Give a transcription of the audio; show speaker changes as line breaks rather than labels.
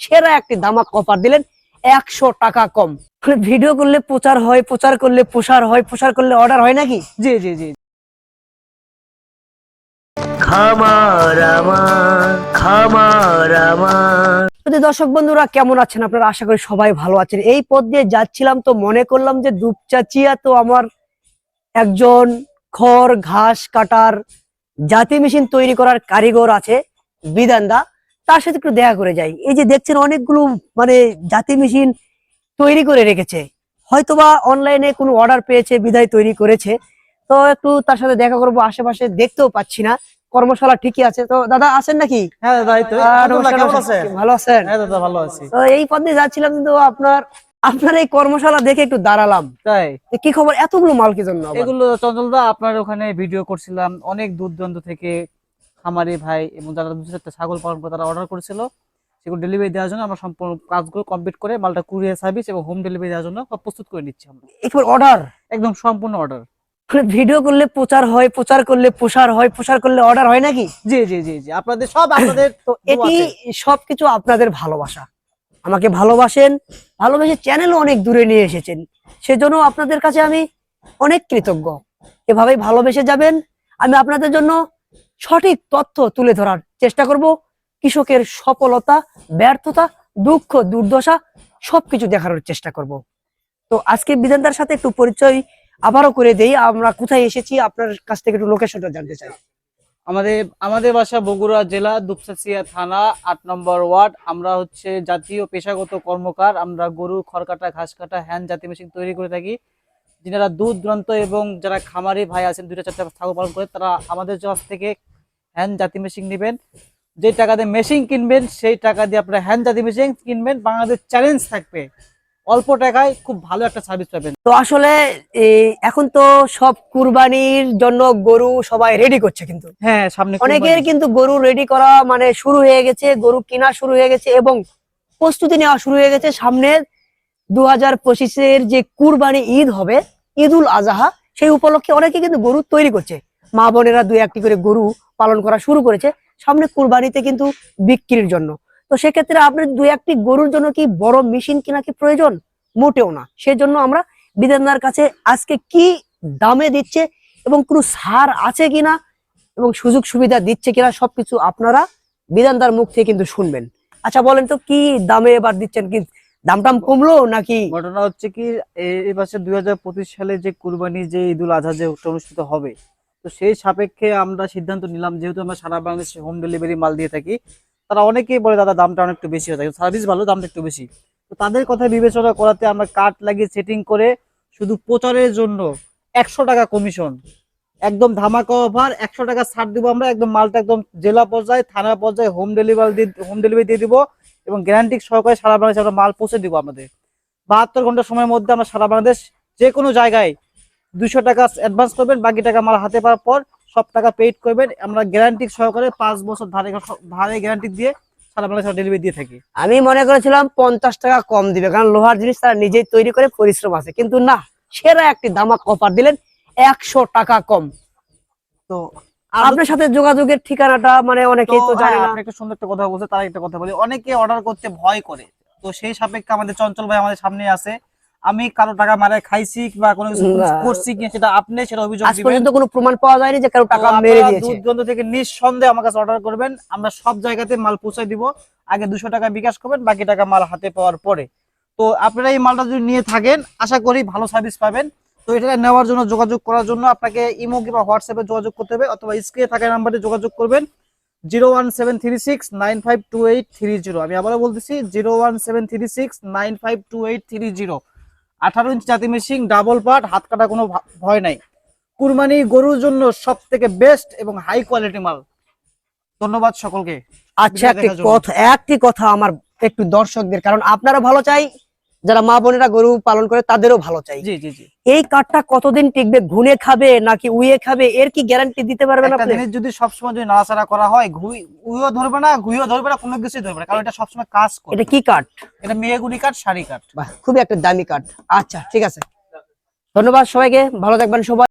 সেরা একটি দামাক অফার দিলেন একশো টাকা কম। মানে ভিডিও করলে প্রচার হয় প্রচার করলে প্রসার হয় প্রসার করলে অর্ডার হয় নাকি?
জি জি জি।
খামার আমার খামার আমার। দর্শক বন্ধুরা কেমন আছেন আপনারা আশা করি সবাই ভালো আছেন। এই পথ দিয়ে যাচ্ছিলাম তো মনে করলাম যে দুপচাচিয়া তো আমার একজন খড় ঘাস কাটার জাতি মেশিন তৈরি করার কারিগর আছে বিধানদা তার সাথে একটু দেখা করে যাই। এই যে দেখছেন অনেকগুলো মানে জাতি মেশিন তৈরি করে রেখেছে। হয়তোবা অনলাইনে কোনো অর্ডার পেয়েছে বিদায় তৈরি করেছে। তো একটু তার সাথে দেখা করব আশেপাশে দেখতেও পাচ্ছি না। কর্মশালা ঠিকই আছে। তো দাদা আছেন নাকি?
হ্যাঁ
ভালো আছেন?
হ্যাঁ দাদা ভালো আছি।
তো এই পথে যাচ্ছিলাম কিন্তু আপনার আপনার এই কর্মশালা দেখে একটু দাঁড়ালাম।
তাই?
কি খবর? এতগুলো মাল কি জন্য?
এগুলো চঞ্চলদা আপনার ওখানে ভিডিও করছিলাম অনেক দূর দূরান্ত থেকে। খামারি ভাই এবং যারা দু চারটা ছাগল পালন করে তারা অর্ডার করেছিল সেগুলো ডেলিভারি দেওয়ার জন্য আমরা সম্পূর্ণ কাজগুলো কমপ্লিট করে মালটা কুরিয়ার সার্ভিস এবং হোম ডেলিভারি দেওয়ার জন্য সব প্রস্তুত করে নিচ্ছি আমরা।
এরপর অর্ডার
একদম সম্পূর্ণ অর্ডার
ভিডিও করলে প্রচার হয় প্রচার করলে প্রসার হয় প্রসার করলে অর্ডার হয় নাকি?
জি জি জি জি। আপনাদের সব আপনাদের
তো এটি সবকিছু আপনাদের ভালোবাসা। আমাকে ভালোবাসেন ভালোবেসে চ্যানেলও অনেক দূরে নিয়ে এসেছেন। সেজন্য আপনাদের কাছে আমি অনেক কৃতজ্ঞ। এভাবেই ভালোবেসে যাবেন। আমি আপনাদের জন্য সঠিক তথ্য তুলে ধরার চেষ্টা করব। কৃষকের সফলতা, ব্যর্থতা, দুঃখ, দুর্দশা সবকিছু দেখানোর চেষ্টা করব। তো আজকে বিধানদার সাথে একটু পরিচয় আবারও করে দেই। আমরা কোথায় এসেছি? আপনার কাছ থেকে একটু লোকেশনটা জানতে চাই।
আমাদের আমাদের বাসা বগুড়া জেলা দুপচাচিয়া থানা, আট নম্বর ওয়ার্ড। আমরা হচ্ছে জাতীয় পেশাগত কর্মকার। আমরা গরু খড় কাটা ঘাস কাটা হ্যান্ড জাতি মেশিন তৈরি করে থাকি। যারা দূর দূরান্ত এবং যারা খামারি ভাই আছেন দুইটা চারটা ছাগল পালন করে তারা আমাদের কাছ থেকে হ্যান্ড জাতি মেশিন নেবেন। যে টাকা দিয়ে মেশিন কিনবেন সেই টাকা দিয়ে আপনারা হ্যান্ড জাতি মেশিন কিনবেন। বাংলাদেশ চ্যালেঞ্জ থাকবে। অল্প টাকায় খুব ভালো একটা সার্ভিস পাবেন।
তো আসলে এখন তো সব কুরবানির জন্য গরু সবাই রেডি করছে কিন্তু।
হ্যাঁ সামনে
অনেকের কিন্তু গরু রেডি করা মানে শুরু হয়ে গেছে গরু কেনা শুরু হয়ে গেছে এবং প্রস্তুতি নেওয়া শুরু হয়ে গেছে সামনে দু হাজার পঁচিশের যে কুরবানি ঈদ হবে, ঈদুল আজহা, সেই উপলক্ষে অনেকে কিন্তু গরু তৈরি করছে। মা বোনেরা দুই একটি করে গরু পালন করা শুরু করেছে সামনে কুরবানিতে কিন্তু বিক্রির জন্য। তো সেক্ষেত্রে আপনার দুই একটি গরুর জন্য কি বড় মেশিন কিনা কি প্রয়োজন? মোটেও না। সেজন্য আমরা বিধানদার কাছে আজকে কি দামে দিচ্ছে এবং কোনো সার আছে কিনা এবং সুযোগ সুবিধা দিচ্ছে কিনা সবকিছু আপনারা বিধানদার মুখ থেকে কিন্তু শুনবেন। আচ্ছা বলেন তো কি দামে এবার দিচ্ছেন কি দাম টাম কমলো নাকি?
ঘটনা হচ্ছে কি এই বছর দুই হাজার পঁচিশ সালে যে কুরবানি যে ঈদুল আজহা যে অনুষ্ঠিত হবে, তো সেই সাপেক্ষে আমরা সিদ্ধান্ত নিলাম, যেহেতু আমরা সারা বাংলাদেশে হোম ডেলিভারি মাল দিয়ে থাকি, তারা অনেকেই বলে, দাদা, দামটা অনেক একটু বেশি হয়ে থাকে। সার্ভিস ভালো, দামটা একটু বেশি। তো তাদের কথা বিবেচনা করাতে আমরা কাট লাগিয়ে সেটিং করে শুধু প্রচারের জন্য একশো টাকা কমিশন একদম ধামাকা অফার একশো টাকা ছাড় দিব আমরা, একদম মালটা একদম জেলা পর্যায়ে, থানা পর্যায়ে হোম ডেলিভারি হোম ডেলিভারি দিয়ে দিব। এবং গ্যারান্টি সহকারে সারা বাংলাদেশে আমরা মাল পৌঁছে দিব আমাদের। বাহাত্তর ঘণ্টার সময়ের মধ্যে আমরা সারা বাংলাদেশ যে কোনো জায়গায় দুশো টাকা অ্যাডভান্স করবেন বাকি টাকা মাল হাতে পাওয়ার পর সব টাকা পেইড করবেন। আমরা গ্যারান্টি সহকারে পাঁচ বছর ধারে ধারে গ্যারান্টি দিয়ে সারা বাংলাদেশ ডেলিভারি দিয়ে থাকি।
আমি মনে করেছিলাম পঞ্চাশ টাকা কম দিবে কারণ লোহার জিনিস তারা নিজেই তৈরি করে পরিশ্রম আছে। কিন্তু না সেরা একটি দামাক অফার দিলেন একশো টাকা কম।
তো
আপনার সাথে যোগাযোগের ঠিকানাটা মানে অনেকেই তো জানে না।
আপনি একটা সুন্দর একটা কথা বলছে তার একটা কথা বলি। অনেকে অর্ডার করতে ভয় করে। তো সেই সাপেক্ষে আমাদের চঞ্চল ভাই আমাদের সামনে আছে। আমি কারও টাকা মারে খাইছি বা কোনো কিছু করছি কিনা সেটা আপনি সেটা অভিযোগ দিবেন।
আজ পর্যন্ত কোনো প্রমাণ পাওয়া যায়নি যে কারও টাকা মেরে দিয়েছে।
দূর দূরান্ত থেকে নিঃসন্দেহে আমার কাছে অর্ডার করবেন। আমরা সব জায়গাতে মাল পৌঁছে দিব। আগে দুশো টাকা বিকাশ করবেন বাকি টাকা মাল হাতে পাওয়ার পরে। তো আপনারা এই মালটা যদি নিয়ে থাকেন আশা করি ভালো সার্ভিস পাবেন। তো এটা নেওয়ার জন্য যোগাযোগ করার জন্য আপনাকে ইমো কিংবা হোয়াটসঅ্যাপে যোগাযোগ করতে হবে অথবা স্ক্রিনে থাকা নাম্বারে যোগাযোগ করবেন। Zero one seven three six nine five two eight three zero. আমি আবারও বলতেছি zero one seven three six nine five two eight three zero. আঠারো ইঞ্চ জাতি মেশিন ডাবল পার্ট হাত কাটা কোনো ভয় নাই। কুরবানি গরুর জন্য সব থেকে বেস্ট এবং হাই কোয়ালিটি মাল। ধন্যবাদ সকলকে।
আচ্ছা
ভিডিও
একটি কথা একটি কথা আমার একটু দর্শকদের কারণ আপনারা ভালো চাই যারা মা বোনেরা গরু পালন করে তাদেরও ভালো চাই।
জি জি জি।
এই কাঠটা কতদিন টিকবে ঘুনে খাবে নাকি উয়ে খাবে এর কি গ্যারান্টি দিতে পারবে
না
আপনি?
জিনিস যদি সবসময় যদি নাড়াচাড়া করা হয় ঘুই উইও ধরবে না ঘুইও ধরবে না কোনো কিছুই ধরবে না কারণ এটা সবসময় কাজ করে।
এটা কি কাঠ?
এটা মেয়েগুড়ি কাঠ শাড়ি কাঠ।
খুবই একটা দামি কাঠ। আচ্ছা ঠিক আছে। ধন্যবাদ সবাইকে ভালো থাকবেন সবাই।